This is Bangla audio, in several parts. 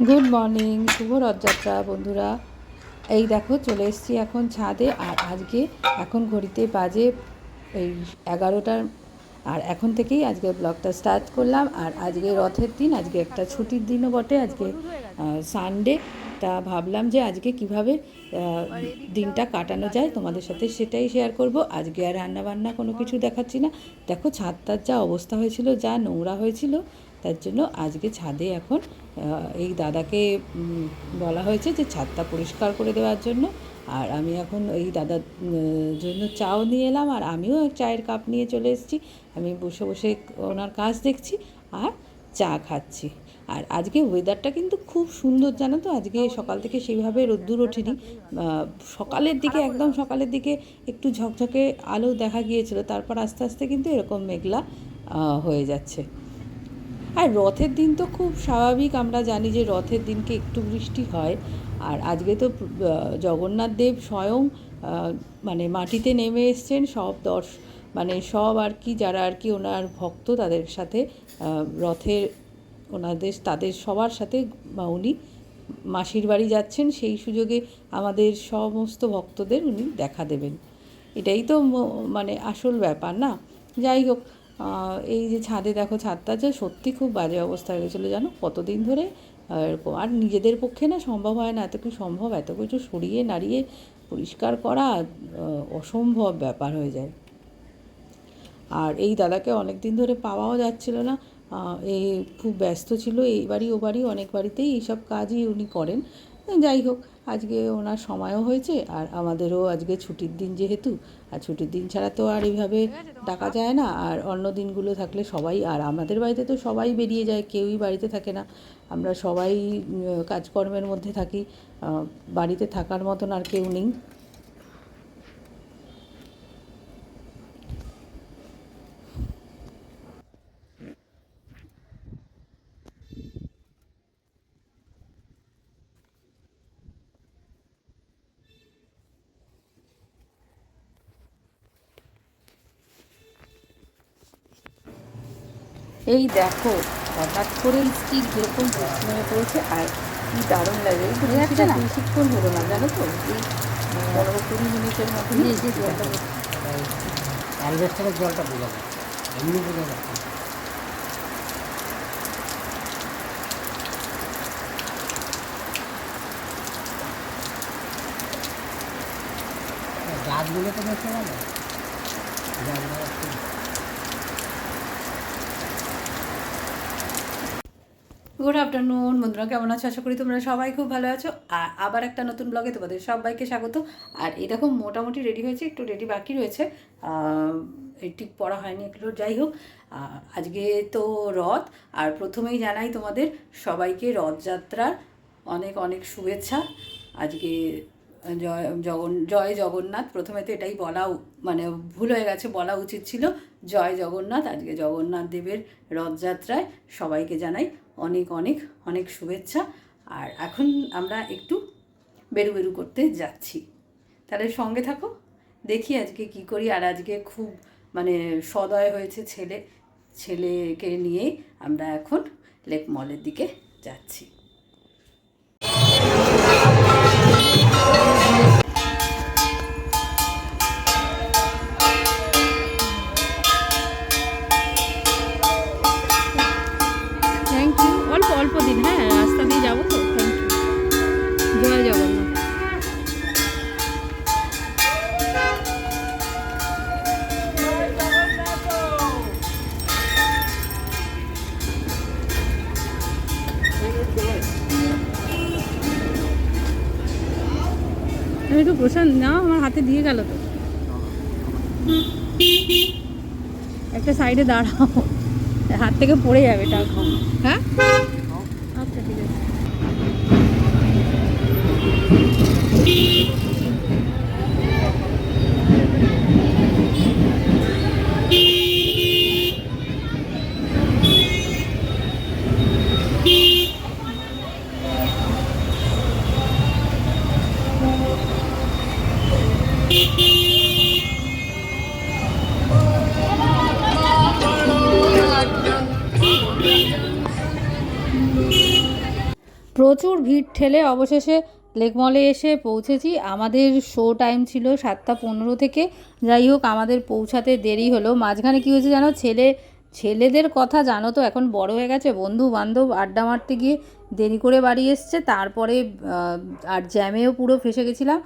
গুড মর্নিং শুভ রথযাত্রা বন্ধুরা। এই দেখো, চলে এসছি এখন ছাদে, আর আজকে এখন ঘড়িতে বাজে এই এগারোটার, আর এখন থেকেই আজকে ব্লগটা স্টার্ট করলাম। আর আজকে রথের দিন, আজকে একটা ছুটির দিনও বটে, আজকে সানডে তা ভাবলাম যে আজকে কীভাবে দিনটা কাটানো যায়, তোমাদের সাথে সেটাই শেয়ার করব। আজকে আর রান্নাবান্না কোনো কিছু দেখাচ্ছি না। দেখো, ছাদটার যা অবস্থা হয়েছিল, যা নোংরা হয়েছিল, তার জন্য আজকে ছাদে এখন এই দাদাকে বলা হয়েছে যে ছাদটা পরিষ্কার করে দেওয়ার জন্য। আর আমি এখন এই দাদার জন্য চাও নিয়ে এলাম আর আমিও চায়ের কাপ নিয়ে চলে এসেছি। আমি বসে বসে ওনার কাজ দেখছি আর চা খাচ্ছি। আর আজকে ওয়েদারটা কিন্তু খুব সুন্দর, জানো তো? আজকে সকাল থেকে সেইভাবে রোদ্দুর ওঠেনি। সকালের দিকে, একদম সকালের দিকে একটু ঝকঝকে আলো দেখা গিয়েছিল। তারপর আস্তে আস্তে কিন্তু এরকম মেঘলা হয়ে যাচ্ছে। আর রথের দিন তো খুব স্বাভাবিক, আমরা জানি যে রথের দিনকে একটু বৃষ্টি হয়। আর আজকে তো জগন্নাথ দেব স্বয়ং মানে মাটিতে নেমে এসছেন, সব দর্শ মানে সব আর কি, যারা আর কি ওনার ভক্ত, তাদের সাথে রথের ওনাদের, তাদের সবার সাথে উনি মাসির বাড়ি যাচ্ছেন, সেই সুযোগে আমাদের সমস্ত ভক্তদের উনি দেখা দেবেন। এটাই তো মানে আসল ব্যাপার না? যাই হোক এই যে ছাদে দেখো, ছাদটা যে সত্যি খুব বাজে অবস্থা হয়ে গেছিল জানো? কতদিন ধরে এরকম। আর নিজেদের পক্ষে না সম্ভব হয় না, এত কিছু সম্ভব? এত কিছু সরিয়ে নাড়িয়ে পরিষ্কার করা অসম্ভব ব্যাপার হয়ে যায়। আর এই দাদাকে অনেক দিন ধরে পাওয়াও যাচ্ছিল না। এই খুব ব্যস্ত ছিল, এই বাড়ি, ও বাড়ি, অনেক বাড়িতেই এইসব কাজই উনি করেন। যাই হোক, আজকে ওনার সময়ও হয়েছে আর আমাদেরও আজকে ছুটির দিন যেহেতু, আর ছুটির দিন ছাড়া তো আর এইভাবে ডাকা যায় না। আর অন্য দিনগুলো থাকলে সবাই, আর আমাদের বাড়িতে তো সবাই বেরিয়ে যায়, কেউই বাড়িতে থাকে না। আমরা সবাই কাজকর্মের মধ্যে থাকি বাড়িতে থাকার মতন আর কেউ নেই। এই দেখো হঠাৎ করে স্টিক যেরকম পশ্চিমে পড়েছে আর কি দারুণ লাগে। বৃষ্টিটা বেশিক্ষণ হলো না জানো তো? এই পনেরো কুড়ি মিনিটের মতো অ্যালভেস্টারের জলটা বোঝা যায় এমনি বোঝা না। গাছগুলো তো দেখতে পাবে গাছগুলো গুড আফটারনুন বন্ধুরা, কেমন আছো? আশা করি তোমরা সবাই খুব ভালো আছো। আর আবার একটা নতুন ব্লগে তোমাদের সবাইকে স্বাগত। আর এরকম মোটামুটি রেডি হয়েছে, একটু রেডি বাকি রয়েছে। এই ঠিক পড়া হয়নি একটু যাই হোক। আজকে তো রথ, আর প্রথমেই জানাই তোমাদের সবাইকে রথযাত্রার অনেক অনেক শুভেচ্ছা। আজকে জয়, জগন, জয় জগন্নাথ, প্রথমে তো এটাই বলা মানে ভুল হয়ে গেছে, বলা উচিত ছিল। জয় জগন্নাথ, আজকে জগন্নাথ দেবের রথযাত্রায় সবাইকে জানাই অনেক অনেক অনেক শুভেচ্ছা। আর এখন আমরা একটু বেরু বেরু করতে যাচ্ছি। তাহলে সঙ্গে থাকো, দেখি আজকে কি করি। আর আজকে খুব মানে সদয় হয়েছে ছেলে, ছেলেকে নিয়ে আমরা এখন লেক মলের দিকে যাচ্ছি। আমি একটু প্রসাদ না, আমার হাতে দিয়ে গেল তো। একটা সাইডে দাঁড়াও। হাত থেকে পড়ে যাবে টাকা হ্যাঁ? আচ্ছা ঠিক আছে। প্রচুর ভিড় ঠেলে অবশেষে লেক মলে এসে পৌঁছেছি। আমাদের শো টাইম ছিল সাতটা পনেরো থেকে। যাই হোক, আমাদের পৌঁছাতে দেরি হলো। মাঝখানে কী হয়েছে জানো? ছেলে, ছেলেদের কথা জানো তো, এখন বড় হয়ে গেছে। বন্ধু বান্ধব আড্ডা মারতে গিয়ে দেরি করে বাড়ি এসছে। তারপরে আর জ্যামেও পুরো ফেসে গেছিলাম।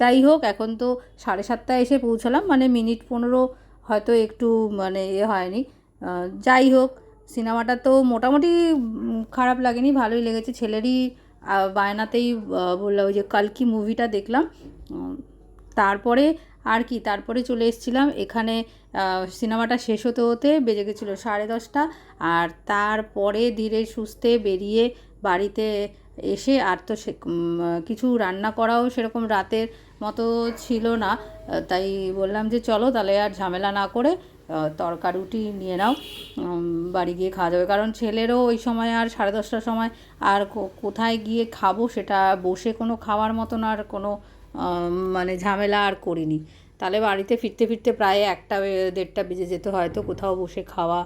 যাই হোক, এখন তো সাড়ে সাতটায় এসে পৌঁছালাম। মানে মিনিট পনেরো হয়তো একটু মানে এ হয়নি। যাই হোক সিনেমাটা তো মোটামুটি খারাপ লাগেনি, ভালোই লেগেছে। ছেলেরই বায়নাতেই বললাম ওই যে কালকি মুভিটা দেখলাম তারপরে আর কি, তারপরে চলে এসেছিলাম। এখানে সিনেমাটা শেষ হতে হতে বেজে গেছিল সাড়ে দশটা, আর তারপরে ধীরে সুস্থে বেরিয়ে বাড়িতে এসে আর তো সে কিছু রান্না করাও সেরকম রাতের মতো ছিল না। তাই বললাম যে চলো তাহলে আর ঝামেলা না করে আহ, তড়কা রুটি নিয়ে নাও বাড়ি গিয়ে খাওয়া যাবে। কারণ ছেলেরও ওই সময় আর সাড়ে দশটার সময় আর কোথায় গিয়ে খাব সেটা বসে কোনো খাওয়ার মতন আর কোনো মানে ঝামেলা আর করিনি। তাহলে বাড়িতে ফিরতে ফিরতে প্রায় একটা দেড়টা বেজে যেত হয়তো কোথাও বসে খাওয়া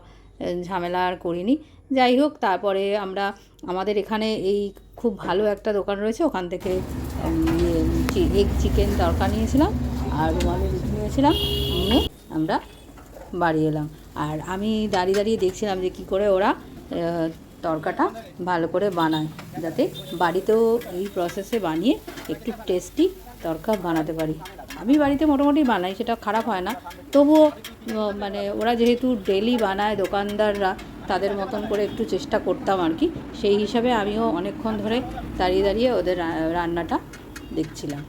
ঝামেলা আর করিনি। যাই হোক তারপরে আমরা আমাদের এখানে এই খুব ভালো একটা দোকান রয়েছে ওখান থেকে এগ চিকেন তরকা নিয়েছিলাম আর রুমালি রুটি নিয়েছিলাম নিয়ে আমরা বাড়ি এলাম। আর আমি দাঁড়িয়ে দাঁড়িয়ে দেখছিলাম যে কী করে ওরা তরকাটা ভালো করে বানায়, যাতে বাড়িতেও এই প্রসেসে বানিয়ে একটু টেস্টি তরকা বানাতে পারি। আমি বাড়িতে মোটামুটি বানাই, সেটা খারাপ হয় না। তবুও মানে ওরা যেহেতু ডেলি বানায়, দোকানদাররা তাদের মতন করে একটু চেষ্টা করতাম আর কি, সেই হিসাবে আমিও অনেকক্ষণ ধরে দাঁড়িয়ে দাঁড়িয়ে ওদের রান্নাটা দেখছিলাম।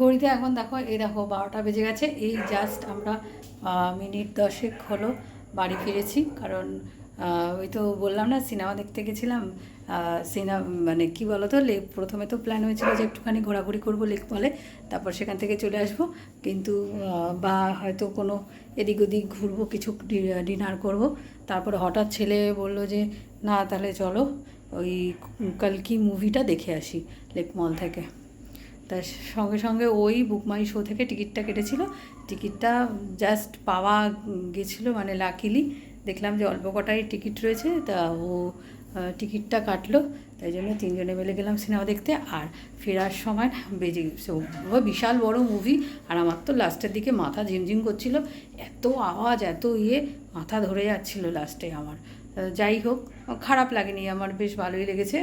ঘড়িতে এখন দেখো, এই দেখো বারোটা বেজে গেছে। এই জাস্ট আমরা মিনিট দশেক হলো বাড়ি ফিরেছি। কারণ ওই তো বললাম না, সিনেমা দেখতে গেছিলাম। সিনেমা মানে কি বলো তো লেক প্রথমে তো প্ল্যান হয়েছিল যে একটুখানি ঘোরাঘুরি করব লেক বলে তারপর সেখান থেকে চলে আসব। কিন্তু বা হয়তো কোনো এদিক ওদিক ঘুরবো, কিছু ডিনার করব। তারপরে হঠাৎ ছেলে বলল যে, না, তাহলে চলো, ওই কালকি মুভিটা দেখে আসি লেক মল থেকে। তার সঙ্গে সঙ্গে ওই বুক মাই শো থেকে টিকিটটা কেটেছিল। টিকিটটা জাস্ট পাওয়া গেছিল মানে লাকিলি দেখলাম যে অল্প কটাই টিকিট রয়েছে, তা ও টিকিটটা কাটলো। তাই জন্য তিনজনে মিলে গেলাম সিনেমা দেখতে। আর ফেরার সময় বেজে ও বিশাল বড় মুভি আর আমার তো লাস্টের দিকে মাথা ঝিমঝিম করছিল। এত আওয়াজ, এত ইয়ে মাথা ধরে যাচ্ছিল লাস্টে আমার। যাই হোক, খারাপ লাগেনি। আমার বেশ ভালোই লেগেছে।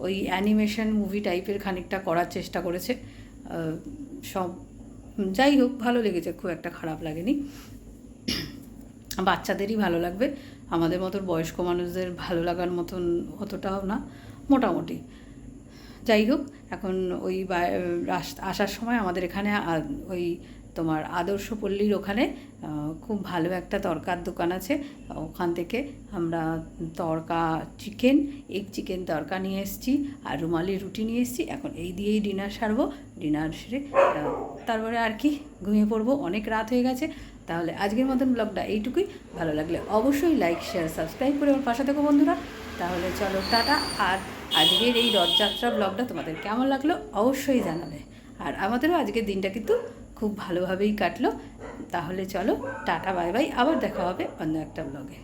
ওই অ্যানিমেশন মুভি টাইপের খানিকটা করার চেষ্টা করেছে। সব যাই হোক, ভালো লেগেছে, খুব একটা খারাপ লাগেনি। বাচ্চাদেরই ভালো লাগবে। আমাদের মতন বয়স্ক মানুষদের ভালো লাগার মতন অতটাও না, মোটামুটি। যাই হোক, এখন ওই বা- রাস- আসার সময় আমাদের এখানে ওই তোমার আদর্শ পল্লীর ওখানে খুব ভালো একটা তরকার দোকান আছে। ওখান থেকে আমরা tarka chicken egg chicken tarka নিয়ে এসেছি, আর রুমালি রুটি নিয়ে এসেছি। এখন এই দিয়েই ডিনার সারবো। ডিনার সেরে তারপরে আর কি, ঘুমিয়ে পড়ব। অনেক রাত হয়ে গেছে। তাহলে আজকের মতন ব্লগটা এইটুকুই। ভালো লাগলে অবশ্যই লাইক শেয়ার সাবস্ক্রাইব করে আমার পাশে থেকো বন্ধুরা। তাহলে চলো, টাটা। আর আজকের এই রথযাত্রা ব্লগটা তোমাদের কেমন লাগল অবশ্যই জানাবে। আর আমাদেরও আজকের দিনটা কিন্তু খুব ভালোভাবেই কাটলো। তাহলে চলো টাটা বাই বাই আবার দেখা হবে অন্য একটা ব্লগে